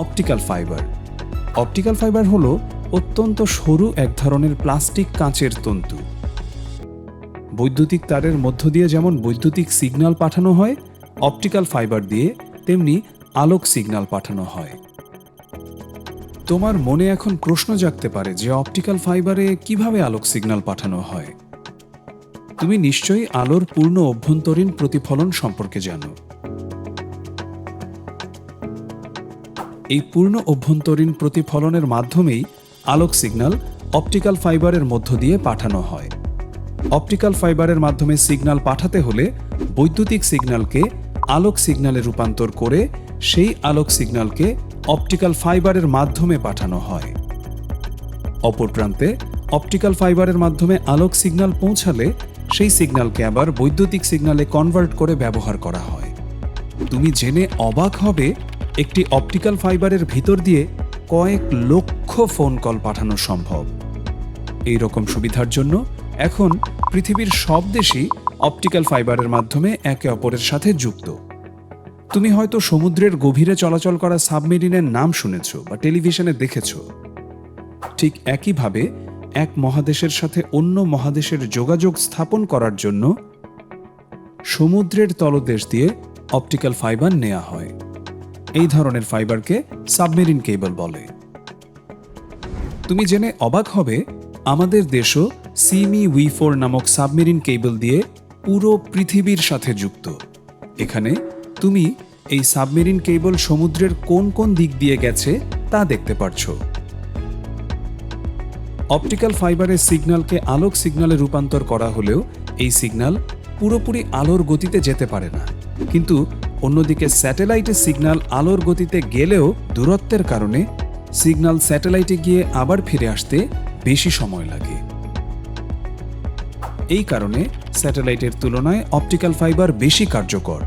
Optical fibre. Optical fibre হল অত্যন্ত সরু এক ধরনের প্লাস্টিক কাঁচের তন্তু। বৈদ্যুতিক তারের মধ্য দিয়ে যেমন বৈদ্যুতিক সিগন্যাল পাঠানো হয়, অপটিক্যাল ফাইবার দিয়ে তেমনি আলোক সিগন্যাল পাঠানো হয়। তোমার মনে এখন প্রশ্ন জাগতে পারে যে অপটিক্যাল ফাইবারে কীভাবে আলোক সিগন্যাল পাঠানো হয়? তুমি নিশ্চয়ই আলোর পূর্ণ অভ্যন্তরীণ প্রতিফলন সম্পর্কে জানো। এই পূর্ণ অভ্যন্তরীণ প্রতিফলনের মাধ্যমেই আলোক সিগন্যাল অপটিক্যাল ফাইবারের মধ্য দিয়ে পাঠানো হয়। অপটিক্যাল ফাইবারের মাধ্যমে সিগন্যাল পাঠাতে হলে বৈদ্যুতিক সিগন্যালকে আলোক সিগন্যালে রূপান্তর করে সেই আলোক সিগন্যালকে অপটিক্যাল ফাইবারের মাধ্যমে পাঠানো হয়। অপর প্রান্তে অপটিক্যাল ফাইবারের মাধ্যমে আলোক সিগন্যাল পৌঁছালে সেই সিগন্যালকে আবার বৈদ্যুতিক সিগন্যালে কনভার্ট করে ব্যবহার করা হয়। তুমি জেনে অবাক হবে একটি অপটিক্যাল ফাইবারের ভিতর দিয়ে কয়েক লক্ষ ফোন কল পাঠানো সম্ভব। এই রকম সুবিধার জন্য এখন পৃথিবীর সব দেশই অপটিক্যাল ফাইবারের মাধ্যমে একে অপরের সাথে যুক্ত। তুমি হয়তো সমুদ্রের গভীরে চলাচল করা সাবমেরিনের নাম শুনেছ বা টেলিভিশনে দেখেছ। ঠিক একইভাবে এক মহাদেশের সাথে অন্য মহাদেশের যোগাযোগ স্থাপন করার জন্য সমুদ্রের তলদেশ দিয়ে অপটিক্যাল ফাইবার নেওয়া হয়। এই ধরনের ফাইবারকে সাবমেরিন কেবল বলে। তুমি জেনে অবাক হবে, আমাদের দেশও সিমি উই ফোর নামক সাবমেরিন কেবল দিয়ে পুরো পৃথিবীর সাথে যুক্ত। এখানে তুমি এই সাবমেরিন কেবল সমুদ্রের কোন কোন দিক দিয়ে গেছে তা দেখতে পারছ। অপটিক্যাল ফাইবারের সিগন্যালকে আলোক সিগন্যালে রূপান্তর করা হলেও এই সিগন্যাল পুরোপুরি আলোর গতিতে যেতে পারে না। কিন্তু অন্যদিকে স্যাটেলাইটের সিগন্যাল আলোর গতিতে গেলেও দূরত্বের কারণে সিগন্যাল স্যাটেলাইটে গিয়ে আবার ফিরে আসতে বেশি সময় লাগে। এই কারণে স্যাটেলাইটের তুলনায় অপটিক্যাল ফাইবার বেশি কার্যকর।